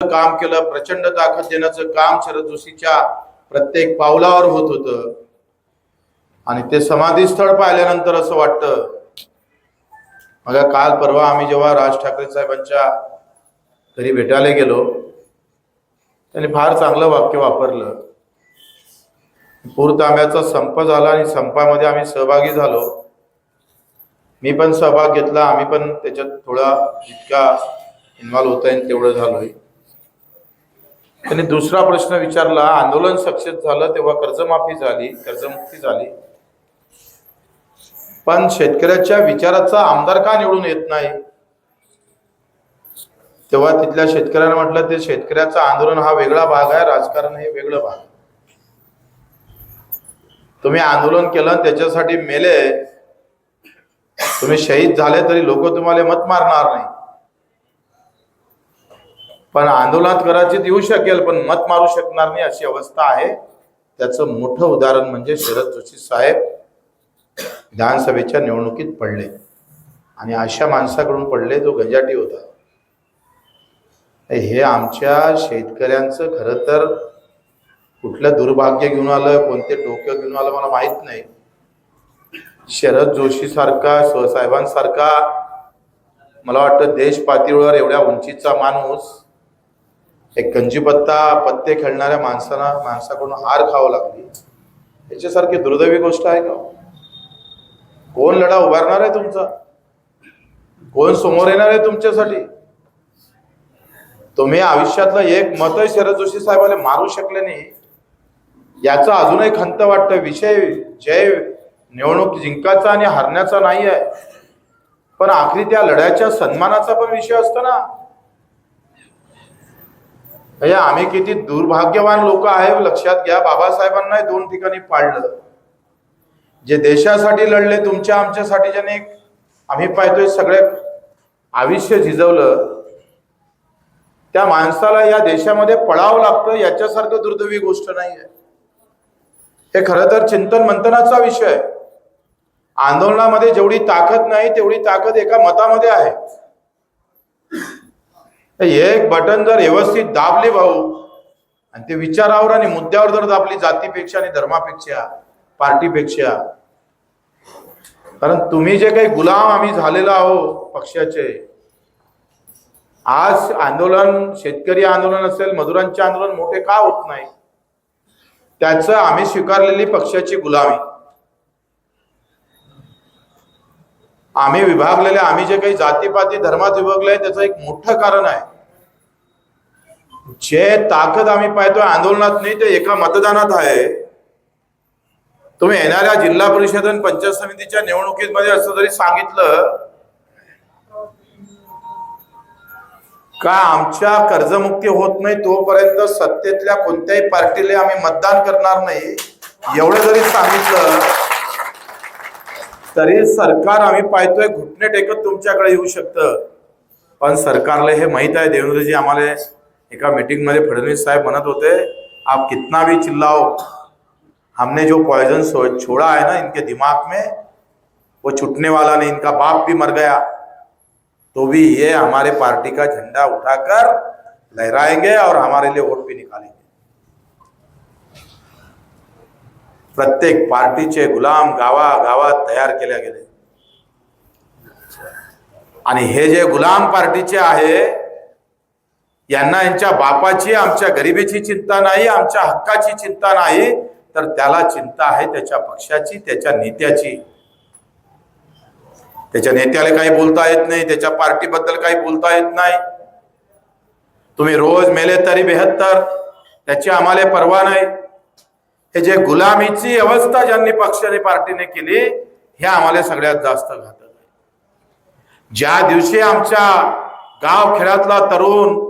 काम केलं प्रचंड ताकद देण्याचं काम शरद जोशीच्या प्रत्येक पावलावर होत होतं. आणि ते समाधी स्थळ पाहिल्यानंतर असं वाटतं मग काल परवा आम्ही जेव्हा राज ठाकरे साहेबांच्या घरी भेटायला गेलो त्यांनी फार चांगलं वाक्य वापरलं. पूर तांब्याचा संप झाला आणि संपामध्ये आम्ही सहभागी झालो. मी पण सहभाग घेतला आम्ही पण त्याच्यात थोडा जितका इन्व्हॉल्व होता येईल तेवढं झालोय. त्यांनी दुसरा प्रश्न विचारला आंदोलन सक्सेस झालं तेव्हा कर्जमाफी झाली कर्जमुक्ती झाली. पण शेतकऱ्याच्या विचाराचा आमदार का निवडून येत नाही? तेव्हा तिथल्या शेतकऱ्याने म्हटलं ते शेतकऱ्याचं आंदोलन हा वेगळा भाग आहे राजकारण हे वेगळं भाग आहे. तुम्ही आंदोलन केलं त्याच्यासाठी मेले. तुम्ही शहीद झाले तरी लोक तुम्हाला मत मारणार नाही. पण आंदोलनात कदाचित येऊ शकेल पण मत मारू शकणार नाही अशी अवस्था आहे. त्याचं मोठं उदाहरण म्हणजे शरद जोशी साहेब विधानसभेच्या निवडणुकीत पडले आणि अशा माणसाकडून पडले जो गंजाटी होता. हे आमच्या शेतकऱ्यांचं खरं तर कुठलं दुर्भाग्य घेऊन आलं कोणते डोकं घेऊन आलं मला माहीत नाही. शरद जोशी सारखा स्वसाहेबांसारखा मला वाटतं देश पातळीवर एवढ्या उंचीचा माणूस एक गंजीपत्ता पत्ते खेळणाऱ्या माणसांना माणसाकडून हार खावं लागली. याच्यासारखी दुर्दैवी गोष्ट आहे का? कोण लढा उभारणार आहे तुमचा? कोण समोर येणार आहे तुमच्यासाठी? तुम्ही आयुष्यातलं एक मतही शरद जोशी साहेबाला मारू शकले नाही. याचा अजूनही खंत वाटतं. विषय जय निवडणूक जिंकायचा आणि हरण्याचा नाही आहे पण आखरी त्या लढ्याच्या सन्मानाचा पण विषय असतो ना. म्हणजे आम्ही किती दुर्भाग्यवान लोक आहे लक्षात घ्या बाबासाहेबांना दोन ठिकाणी पाडलं जे देशासाठी लढले तुमच्या आमच्यासाठी ज्याने आम्ही पाहतोय सगळे आयुष्य झिजवलं त्या माणसाला या देशामध्ये पळावं लागतं याच्यासारखं दुर्दैवी गोष्ट नाही आहे हे खरं तर चिंतन मंथनाचा विषय. आहे आंदोलनामध्ये जेवढी ताकद नाही तेवढी ताकद एका मतामध्ये आहे. एक बटन जर व्यवस्थित दाबले भाऊ आणि ते विचारावर आणि मुद्द्यावर जर दाबली जातीपेक्षा आणि धर्मापेक्षा पार्टीपेक्षा कारण तुम्ही जे काही गुलाम आम्ही झालेलो आहो पक्षाचे आज आंदोलन शेतकरी आंदोलन असेल मजुरांचे आंदोलन मोठे का होत नाही? त्याचं आम्ही स्वीकारलेली पक्षाची गुलामी. आम्ही विभागलेले आम्ही जे काही जातीपाती धर्मात विभागले त्याचं एक मोठं कारण आहे. जे ताकद आम्ही पाहतोय आंदोलनात नाही ते एका मतदानात आहे. तुम्ही येणाऱ्या जिल्हा परिषद आणि पंचायत समितीच्या निवडणुकीमध्ये असं जरी सांगितलं का आमच्या कर्जमुक्ती होत नाही तोपर्यंत सत्तेतल्या कोणत्याही पार्टीला आम्ही मतदान करणार नाही एवढं जरी सांगितलं तरी सरकार आम्ही पाहतोय घुटणे टेकत तुमच्याकडे येऊ शकतं. पण सरकारला हे माहीत आहे देवेंद्रजी आम्हाला एका मीटिंगमध्ये फडणवीस साहेब म्हणत होते आप कितना भी चिल्लाओ हमने जो पॉइजन छोड़ा है ना इनके दिमाग में वो छुटने वाला नहीं इनका बाप भी मर गया। तो भी ये हमारे पार्टी का झंडा उठाकर लहराएंगे और हमारे लिए वोट भी निकालेंगे। प्रत्येक पार्टीचे गुलाम गावा गावात तयार केल्या गेले. आणि हे जे गुलाम पार्टीचे आहे यांना यांच्या बापाची आमच्या गरिबीची चिंता नाही आमच्या हक्काची चिंता नाही. तर त्याला चिंता आहे त्याच्या पक्षाची त्याच्या नेत्याची. त्याच्या नेत्याला काही बोलता येत नाही त्याच्या पार्टीबद्दल काही बोलता येत नाही. तुम्ही रोज मेले तरी बेहत्तर त्याची आम्हाला परवा नाही. हे जे गुलामीची अवस्था ज्यांनी पक्षाने पार्टीने केली हे आम्हाला सगळ्यात जास्त घातक आहे. ज्या दिवशी आमच्या गाव खेड्यातला तरुण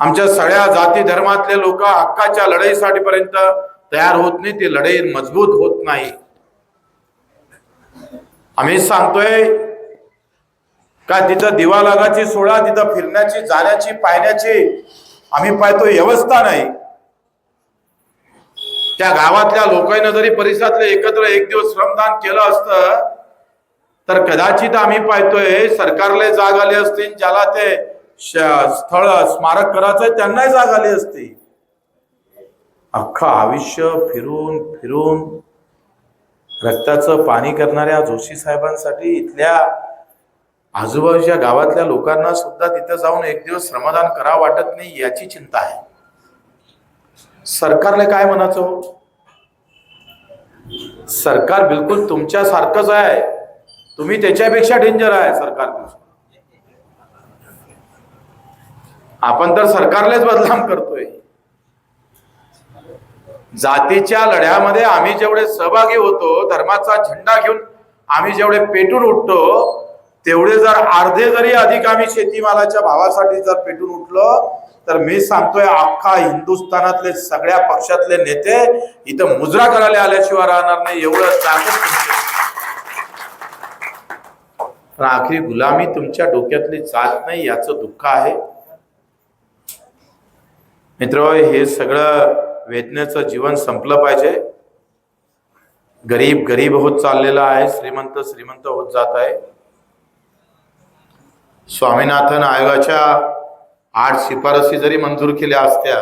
आमच्या सगळ्या जाती धर्मातले लोक हक्काच्या लढाईसाठी पर्यंत तयार होत नाही ती लढाई मजबूत होत नाही. आम्ही सांगतोय का तिथं दिवा लागाची सोडा तिथं फिरण्याची जाण्याची पाहण्याची आम्ही पाहतो व्यवस्था नाही. त्या गावातल्या लोकांना जरी परिसरातले एकत्र एक दिवस श्रमदान केलं असतं तर कदाचित आम्ही पाहतोय सरकारला जाग आले असतील ज्याला ते स्थळ स्मारक करायचंय त्यांनाही जाग आली असते. अख्खा आयुष्य फिरून फिरून रक्ताचं पाणी करणाऱ्या जोशी साहेबांसाठी इथल्या आजूबाजूच्या गावातल्या लोकांना सुद्धा तिथं जाऊन एक दिवस श्रमदान करा वाटत नाही याची चिंता आहे. सरकारला काय म्हणायचं हो? सरकार बिलकुल तुमच्यासारखंच आहे. तुम्ही त्याच्यापेक्षा डेंजर आहे सरकार. आपण तर सरकारलाच बदनाम करतोय. जातीच्या लढ्यामध्ये आम्ही जेवढे सहभागी होतो धर्माचा झेंडा घेऊन आम्ही जेवढे पेटून उठतो तेवढे जर अर्धे जरी अधिक आम्ही शेतीमालाच्या भावासाठी जर पेटून उठलो तर मी सांगतोय अख्खा हिंदुस्थानातले सगळ्या पक्षातले नेते इथं मुजरा करायला आल्याशिवाय राहणार नाही एवढं ताकद आखरी गुलामी तुमच्या डोक्यातली जात नाही याचं दुःख आहे. मित्र हे सगळं वेदनेचं जीवन संपलं पाहिजे. गरीब गरीब होत चाललेला आहे श्रीमंत श्रीमंत होत जात आहे. स्वामीनाथन आयोगाच्या आठ शिफारसी जरी मंजूर केल्या असत्या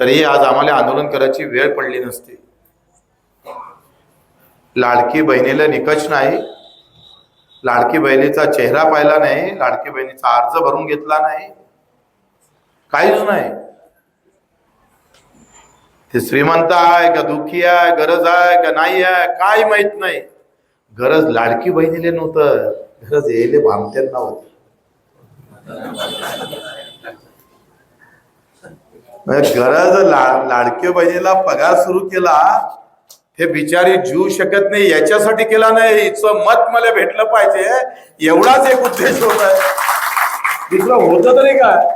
तरी आज आम्हाला आंदोलन करायची वेळ पडली नसती. लाडकी बहिणीला निकष नाही. लाडकी बहिणीचा चेहरा पाहिला नाही लाडकी बहिणीचा अर्ज भरून घेतला नाही. काहीच नाही. ते श्रीमंत आहे का दुःखी आहे गरज आहे का नाही आहे काय माहीत नाही. गरज लाडकी बहिणीले नव्हतं गरज येले भामत्यांना होती. म्हणजे गरज ला लाडकी बहिणीला पगार सुरू केला हे बिचारी जीव शकत नाही याच्यासाठी केला नाही हिचं मत मला भेटलं पाहिजे एवढाच एक उद्देश होत. आहे दुसरं होतं तरी काय?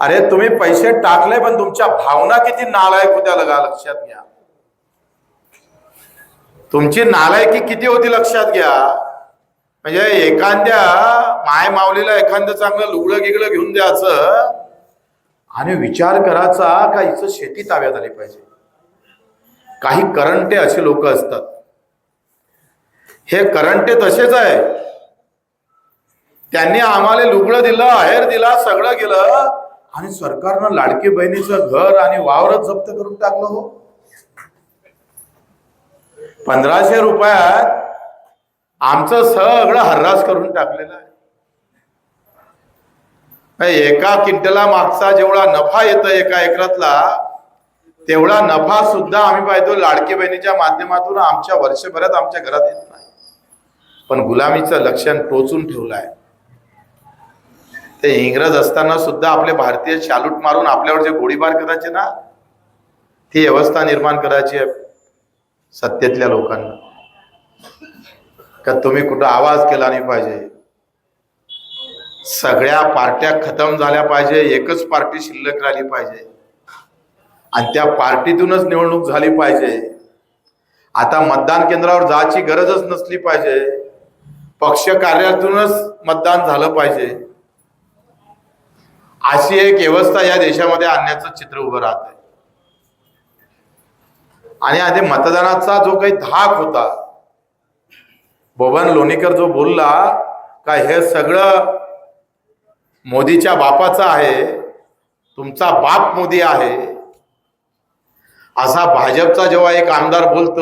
अरे तुम्ही पैसे टाकले पण तुमच्या भावना किती नालायक होत्या लगा लक्षात घ्या. तुमची नालायकी किती होती लक्षात घ्या. म्हणजे एखाद्या माय माऊलीला एखादं चांगलं लुगडं गिगडं घेऊन द्यायचं आणि विचार करायचा का हिचं शेती ताब्यात आली पाहिजे? काही करंटे असे लोक असतात. हे करंटे तसेच आहे. त्यांनी आम्हाला लुगडं दिलं आहेर दिला सगळं गेलं आणि सरकारनं लाडकी बहिणीचं घर आणि वावरच जप्त करून टाकलं हो. पंधराशे रुपयात आमचं सगळं हर्रास करून टाकलेलं आहे. एका किंटला मागचा जेवढा नफा येतो एका एकरातला तेवढा नफा सुद्धा आम्ही पाहतो लाडकी बहिणीच्या माध्यमातून आमच्या वर्षभरात आमच्या घरात येत नाही. पण गुलामीचं लक्षण टोचून ठेवलं आहे ते इंग्रज असताना सुद्धा आपले भारतीय शालूट मारून आपल्यावर जे गोळीबार करायचे ना ती व्यवस्था निर्माण करायची आहे सत्तेतल्या लोकांना. का तुम्ही कुठं आवाज केला नाही पाहिजे? सगळ्या पार्ट्या खतम झाल्या पाहिजे एकच पार्टी शिल्लक राहिली पाहिजे. आणि त्या पार्टीतूनच निवडणूक झाली पाहिजे. आता मतदान केंद्रावर जायची गरजच नसली पाहिजे. पक्ष कार्यातूनच मतदान झालं पाहिजे. अशी एक व्यवस्था या देशामध्ये आणण्याचं चित्र उभं राहत आहे. आणि आधी मतदानाचा जो काही धाक होता बबन लोणीकर जो बोलला का हे सगळं मोदीच्या बापाचं आहे तुमचा बाप मोदी आहे. असा भाजपचा जेव्हा एक आमदार बोलत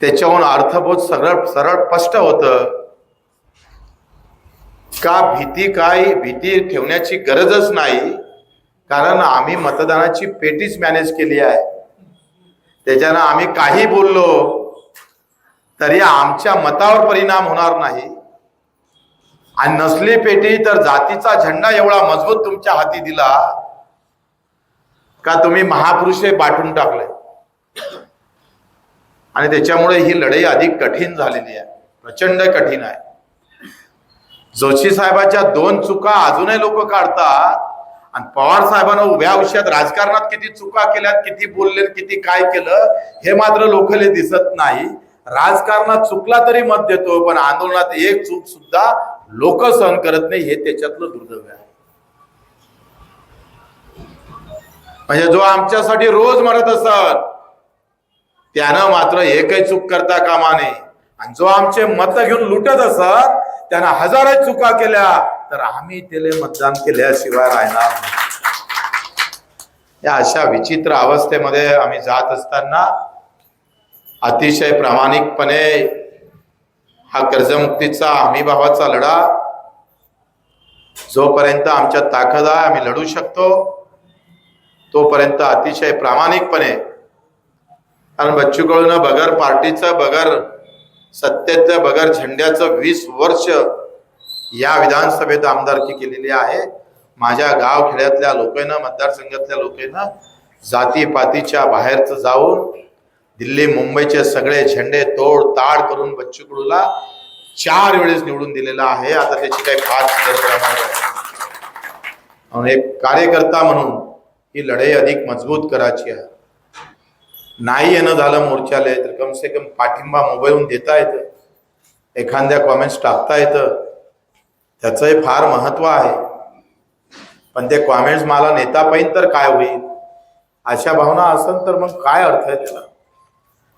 त्याच्याहून अर्थबोध सरळ सरळ स्पष्ट होतं. का भीती काय? भीती ठेवण्याची गरजच नाही. कारण आम्ही मतदानाची पेटीच मॅनेज केली आहे. त्याच्यानं आम्ही काही बोललो तरी आमच्या मतावर परिणाम होणार नाही. आणि नसली पेटी तर जातीचा झेंडा एवढा मजबूत तुमच्या हाती दिला का तुम्ही महापुरुषे बाटून टाकले आणि त्याच्यामुळे ही लढाई अधिक कठीण झालेली आहे. प्रचंड कठीण आहे. जोशी साहेबाच्या दोन चुका अजूनही लोक काढतात. आणि पवार साहेबांना उभ्या आयुष्यात राजकारणात किती चुका केल्यात किती बोलले किती काय केलं हे मात्र लोकले दिसत नाही. राजकारणात चुकला तरी मत देतो पण आंदोलनात एक चूक सुद्धा लोक सहन करत नाही हे त्याच्यातलं दुर्दैव आहे. म्हणजे जो आमच्यासाठी रोज मरत असत त्यानं मात्र एकही चूक करता कामा नये. आणि जो आमचे मत घेऊन लुटत असत त्यांना हजारो चुका केल्या तर आम्ही त्याला मतदान केल्याशिवाय राहणार या अशा विचित्र अवस्थेमध्ये आम्ही जात असताना अतिशय प्रामाणिकपणे हा कर्जमुक्तीचा हमी भावाचा लढा जोपर्यंत आमच्या ताकद आहे आम्ही लढू शकतो तोपर्यंत अतिशय प्रामाणिकपणे. कारण बच्चू कडून बगर पार्टीचं बगर सत्तेच्या बगर झेंड्याचं वीस वर्ष या विधानसभेत आमदारकी केलेली आहे. माझ्या गाव खेड्यातल्या लोकांना मतदारसंघातल्या लोकांना जातीपातीच्या बाहेरचं जाऊन दिल्ली मुंबईचे सगळे झेंडे तोड ताड करून बच्चू कडूला चार वेळेस निवडून दिलेला आहे. आता त्याची काही फार एक कार्यकर्ता म्हणून ही लढाई अधिक मजबूत करायची आहे. नाही येणं झालं मोर्चाले तर कम से कम पाठिंबा मोबाईलहून देता येतं. एखाद्या कॉमेंट्स टाकता येतं. त्याचंही फार महत्त्व आहे. पण ते कॉमेंट्स मला नेता पाहिजे तर काय होईल? अशा भावना असेल तर मग काय अर्थ आहे त्याला?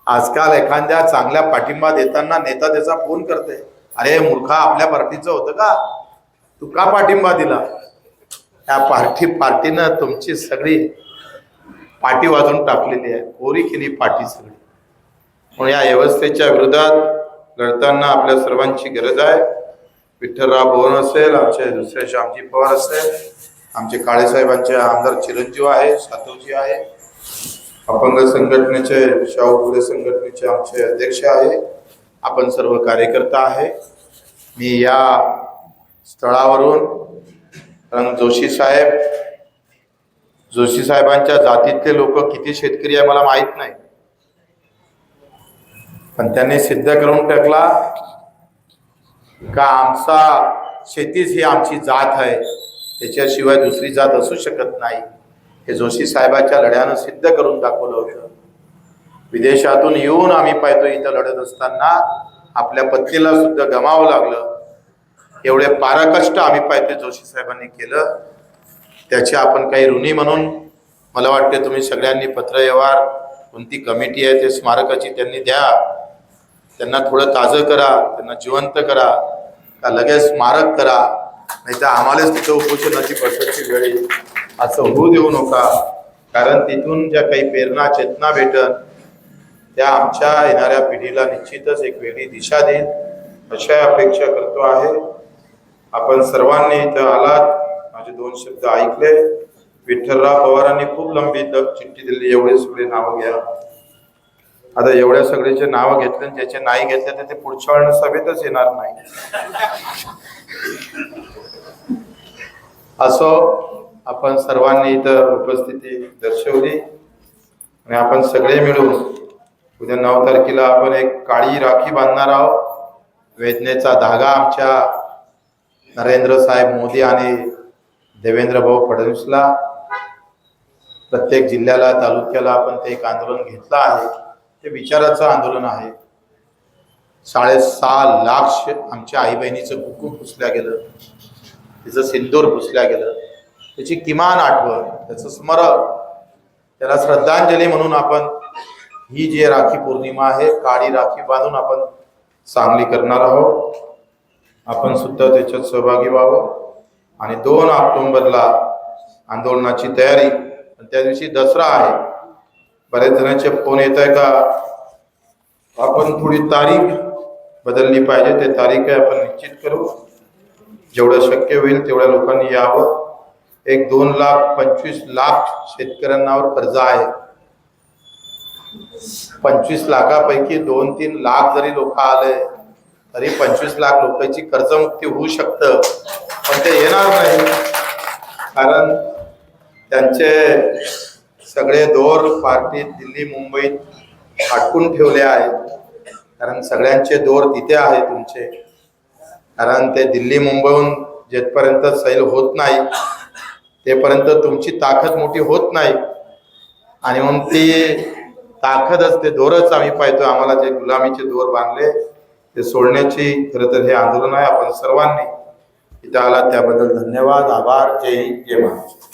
आजकाल एखाद्या चांगल्या पाठिंबा देताना नेता त्याचा फोन करते अरे मूर्खा आपल्या पार्टीचं होतं का? तू का पाठिंबा दिला? त्या पार्टी पार्टीनं तुमची सगळी पाठी वाजून टाकलेली आहे. कोरी केली पाठी सगळी. म्हणून या व्यवस्थेच्या विरोधात लढताना आपल्या सर्वांची गरज आहे. विठ्ठलराव भवन असेल आमचे दुसरे श्यामजी पवार असेल आमचे काळेसाहेबांचे आमदार चिरंजीव आहे सातवजी आहे. अपंग संघटनेचे शाहू फुले संघटनेचे आमचे अध्यक्ष आहे. आपण सर्व कार्यकर्ता आहे. मी या स्थळावरून रंग जोशी साहेब जोशी साहेबांच्या जातीतले लोक किती शेतकरी आहे मला माहीत नाही. पण त्यांनी सिद्ध करून टाकला का आमचा शेतीच ही आमची जात आहे. त्याच्याशिवाय दुसरी जात असू शकत नाही. हे जोशी साहेबाच्या लढ्यानं सिद्ध करून दाखवलं होतं. विदेशातून येऊन आम्ही पाहतो इथं लढत असताना आपल्या पत्नीला सुद्धा गमावं लागलं. एवढे पाराकष्ट आम्ही पाहतो जोशी साहेबांनी केलं. त्याचे आपण काही ऋणी म्हणून मला वाटते तुम्ही सगळ्यांनी पत्रव्यवहार कोणती कमिटी आहे ते स्मारकाची त्यांनी द्या. त्यांना थोडं ताजं करा त्यांना जिवंत करा का लगेच स्मारक करा. नाही तर आम्हालाच तिथं उपोषणाची पसरची वेळ येईल. असं होऊ देऊ नका. कारण तिथून ज्या काही प्रेरणा चेतना भेटत त्या आमच्या येणाऱ्या पिढीला निश्चितच एक वेगळी दिशा देईल. अशा अपेक्षा करतो आहे. आपण सर्वांनी इथं आलात. माझे दोन शब्द ऐकले. विठ्ठलराव पवारांनी खूप लंबी चिठ्ठी दिली. एवढे सगळे नावं घ्या. आता एवढ्या सगळ्याचे नावं घेतले आणि ज्याचे नाही घेतले तर ते पुढच्या वेळेला सभेतच येणार नाही. असो आपण सर्वांनी इथं उपस्थिती दर्शवली आणि आपण सगळे मिळून उद्या नऊ तारखेला आपण एक काळी राखी बांधणार आहोत. वेदनेचा धागा आमच्या नरेंद्र साहेब मोदी आणि देवेंद्र भाऊ फडणवीसला प्रत्येक जिल्ह्याला तालुक्याला आपण ते एक आंदोलन घेतलं आहे. ते विचाराचं आंदोलन आहे. साडेसहा लाख आमच्या आई बहिणीचं कुकू पुसल्या गेलं. तिचं सिंदूर पुसल्या गेलं. त्याची किमान आठवण त्याचं स्मरण त्याला श्रद्धांजली म्हणून आपण ही जी राखी पौर्णिमा आहे काळी राखी बांधून आपण चांगली करणार आहोत. आपण सुद्धा त्याच्यात सहभागी व्हावं. आणि दोन ऑक्टोबरला आंदोलनाची तयारी. त्या दिवशी दसरा आहे. बऱ्याच जणांचे फोन येत आहे का? आपण थोडी तारीख बदलली पाहिजे. ते तारीख आपण निश्चित करू. जेवढं शक्य होईल तेवढ्या लोकांनी यावं. एक दोन लाख पंचवीस लाख शेतकऱ्यांनावर कर्ज आहे. पंचवीस लाखापैकी दोन तीन लाख जरी लोक आले तरी पंचवीस लाख लोकांची कर्जमुक्ती होऊ शकतं. पण ते येणार नाही. कारण त्यांचे सगळे दोर पार्टी दिल्ली मुंबईत अटकून ठेवले आहेत. कारण सगळ्यांचे दोर तिथे आहे तुमचे. कारण ते दिल्ली मुंबईहून जेथपर्यंत सैल होत नाही तेपर्यंत तुमची ताकद मोठी होत नाही. आणि म्हणून ती ताकदच ते दोरच आम्ही पाहतो आम्हाला जे गुलामीचे दोर बांधले ते सोडण्याची खरं तर हे आंदोलन आहे. आपण सर्वांनी इथं आला त्याबद्दल धन्यवाद. आभार. जय जय महाराज